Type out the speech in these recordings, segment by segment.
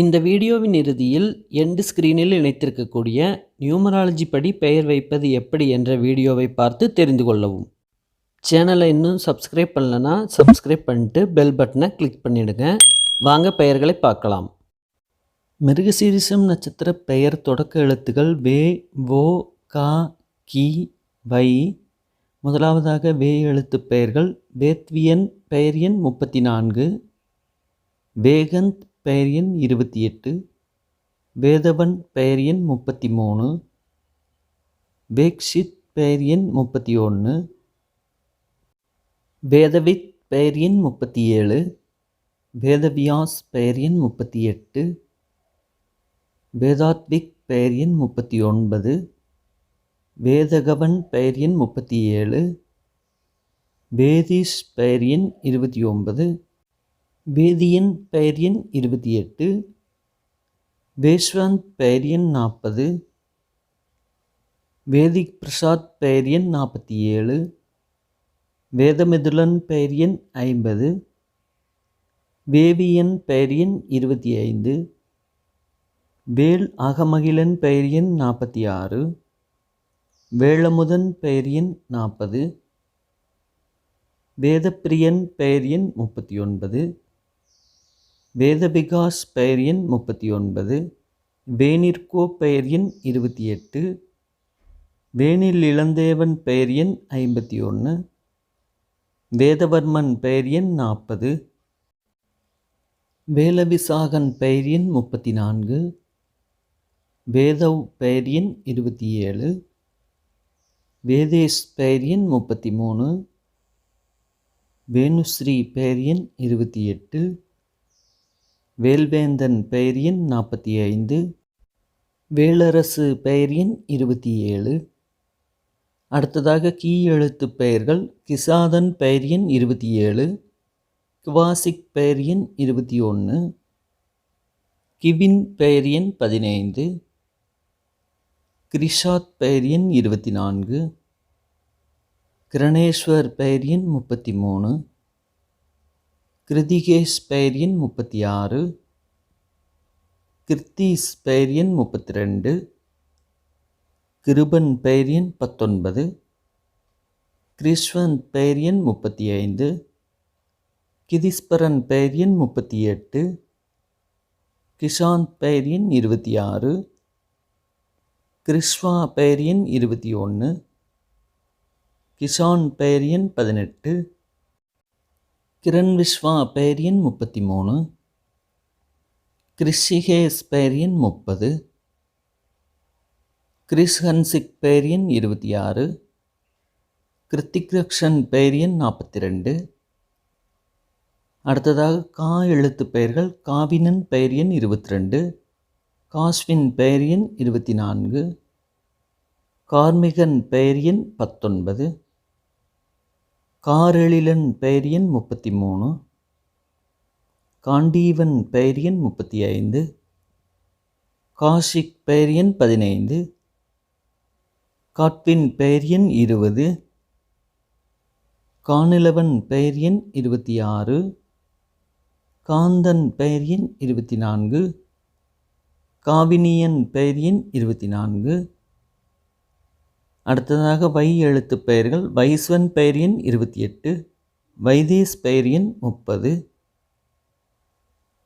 இந்த வீடியோவின் இறுதியில் எண்டு ஸ்க்ரீனில் இணைத்திருக்கக்கூடிய நியூமராலஜி படி பெயர் வைப்பது எப்படி என்ற வீடியோவை பார்த்து தெரிந்து கொள்ளவும். சேனலை இன்னும் சப்ஸ்கிரைப் பண்ணலனா சப்ஸ்கிரைப் பண்ணிட்டு பெல் பட்டனை கிளிக் பண்ணிவிடுங்க வாங்க பெயர்களை பார்க்கலாம். மிருகசீரிசம் நட்சத்திர பெயர் தொடக்க எழுத்துக்கள் வே வோ கா கி வை. முதலாவதாக வே எழுத்து பெயர்கள் வேத்வியன் பெயர் எண் முப்பத்தி நான்கு. வேகந்த் பெயர் எண் இருபத்தி எட்டு வேதவன் பெயர் எண் முப்பத்தி மூணு வேக்ஷித் பெயர் எண் முப்பத்தி ஒன்று வேதவித் பெயர் எண் முப்பத்தி ஏழு வேதவியாஸ் பெயர் எண் முப்பத்தி எட்டு வேதாத்விக் பெயர் எண் முப்பத்தி ஒன்பது வேதகவன் பெயர் எண் முப்பத்தி ஏழு வேதிஷ் பெயர் எண் இருபத்தி ஒன்பது வேதியன் பெயர் எண் இருபத்தி எட்டு வேஷ்வந்த் பெயர் எண் நாற்பது வேதிக் பிரசாத் பெயர் எண் நாற்பத்தி ஏழு வேதமிதுலன் பெயர் எண் ஐம்பது வேவியன் பெயர் எண் இருபத்தி ஐந்து வேல் அகமகிழன் பெயர் எண் நாற்பத்தி ஆறு வேளமுதன் பெயர் எண் நாற்பது வேதப்பிரியன் பெயர் எண் முப்பத்தி ஒன்பது வேதபிகாஸ் பெயர் எண் முப்பத்தி ஒன்பது வேனிற்கோ பெயர் எண் இருபத்தி எட்டு வேனில் இளந்தேவன் பெயர் எண் ஐம்பத்தி ஒன்று வேதவர்மன் பெயர் எண் நாற்பது வேலவிசாகன் பெயர் எண் முப்பத்தி நான்கு வேதவ் பெயர் எண் இருபத்தி ஏழு வேதேஷ் பெயர் எண் முப்பத்தி மூணு வேணுஸ்ரீ பெயர் எண் இருபத்தி எட்டு வேல்வேந்தன் பெயர் எண் நாற்பத்தி ஐந்து வேளரசு பெயர் எண் இருபத்தி ஏழு. அடுத்ததாக கீ எழுத்து பெயர்கள் கிசாதன் பெயர் எண் இருபத்தி ஏழு குவாசிக் பெயர் எண் இருபத்தி ஒன்று கிவின் பெயர் எண் பதினைந்து கிரிஷாத் பெயர் எண் இருபத்தி நான்கு கிரணேஸ்வர் பெயர் எண் முப்பத்தி மூணு. கிருதிகேஷ் பெயர் முப்பத்தி ஆறு கிர்த்தீஸ் பெயர் முப்பத்தி ரெண்டு கிருபன் பேரியன் பத்தொன்பது கிரிஷ்வந்த் பேரியன் முப்பத்தி ஐந்து கிதிஸ்பரன் பேரியன் முப்பத்தி எட்டு கிஷாந்த் பேரியன் இருபத்தி ஆறு கிருஷ்வா பேரியன் இருபத்தி ஒன்று கிஷான் பேரியன் பதினெட்டு கிரண் விஸ்வா பெயர் எண் முப்பத்தி மூணு கிறிஷிகேஸ் பெயர் எண் முப்பது கிறிஸ் ஹன்சிக் பெயர் எண் இருபத்தி ஆறு கிருத்திக் ரக்ஷன் பெயர் எண் நாற்பத்தி ரெண்டு அடுத்ததாக கா எழுத்து பெயர்கள் காவினன் பெயர் எண் இருபத்தி ரெண்டு காஸ்வின் பெயர் எண் இருபத்தி நான்கு கார்மிகன் பெயர் எண் பத்தொன்பது காரெழிலன் பெயர் எண் முப்பத்தி மூணு காண்டீவன் பெயர் எண் முப்பத்தி ஐந்து காஷிக் பெயர் எண் பதினைந்து காட்வின் பெயர் எண் இருபது காணிலவன் பெயர் எண் இருபத்தி ஆறு காந்தன் பெயர் எண் இருபத்தி நான்கு காவினியன் பெயர் எண் இருபத்தி நான்கு அடுத்ததாக வை எழுத்து பெயர்கள் வைஸ்வன் பெயர் எண் இருபத்தி எட்டு வைதேஸ் பெயர் எண் முப்பது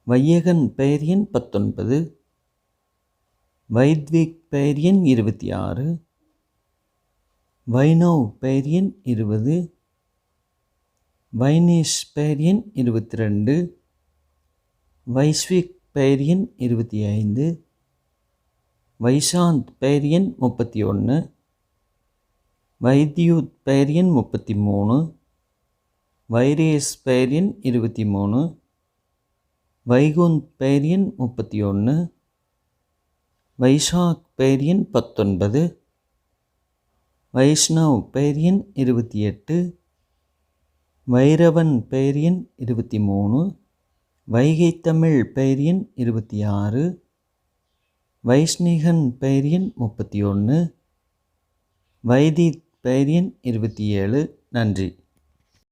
வையகன் பெயர் எண் பத்தொன்பது வைத்விக் பெயர் எண் இருபத்தி ஆறு வைணவ் பெயர் எண் இருபது வைனேஷ் பெயர் எண் இருபத்தி ரெண்டு வைஸ்விக் பெயர் எண் இருபத்தி ஐந்து வைஷாந்த் பெயர் எண் முப்பத்தி ஒன்று வைத்தியுத் முப்பத்தி மூணு வைரேஸ் இருபத்தி மூணு வைகுந்த் முப்பத்தி ஒன்று வைஷாக் பேரியன் பத்தொன்பது வைஷ்ணவ் பேரியன் இருபத்தி எட்டு வைரவன் பேரியன் இருபத்தி மூணு வைகை தமிழ் பேரியன் இருபத்தி ஆறு வைஷ்ணிகன் பேரியன் முப்பத்தி ஒன்று வைதித் பேரியன் இருபத்தி ஏழு. நன்றி.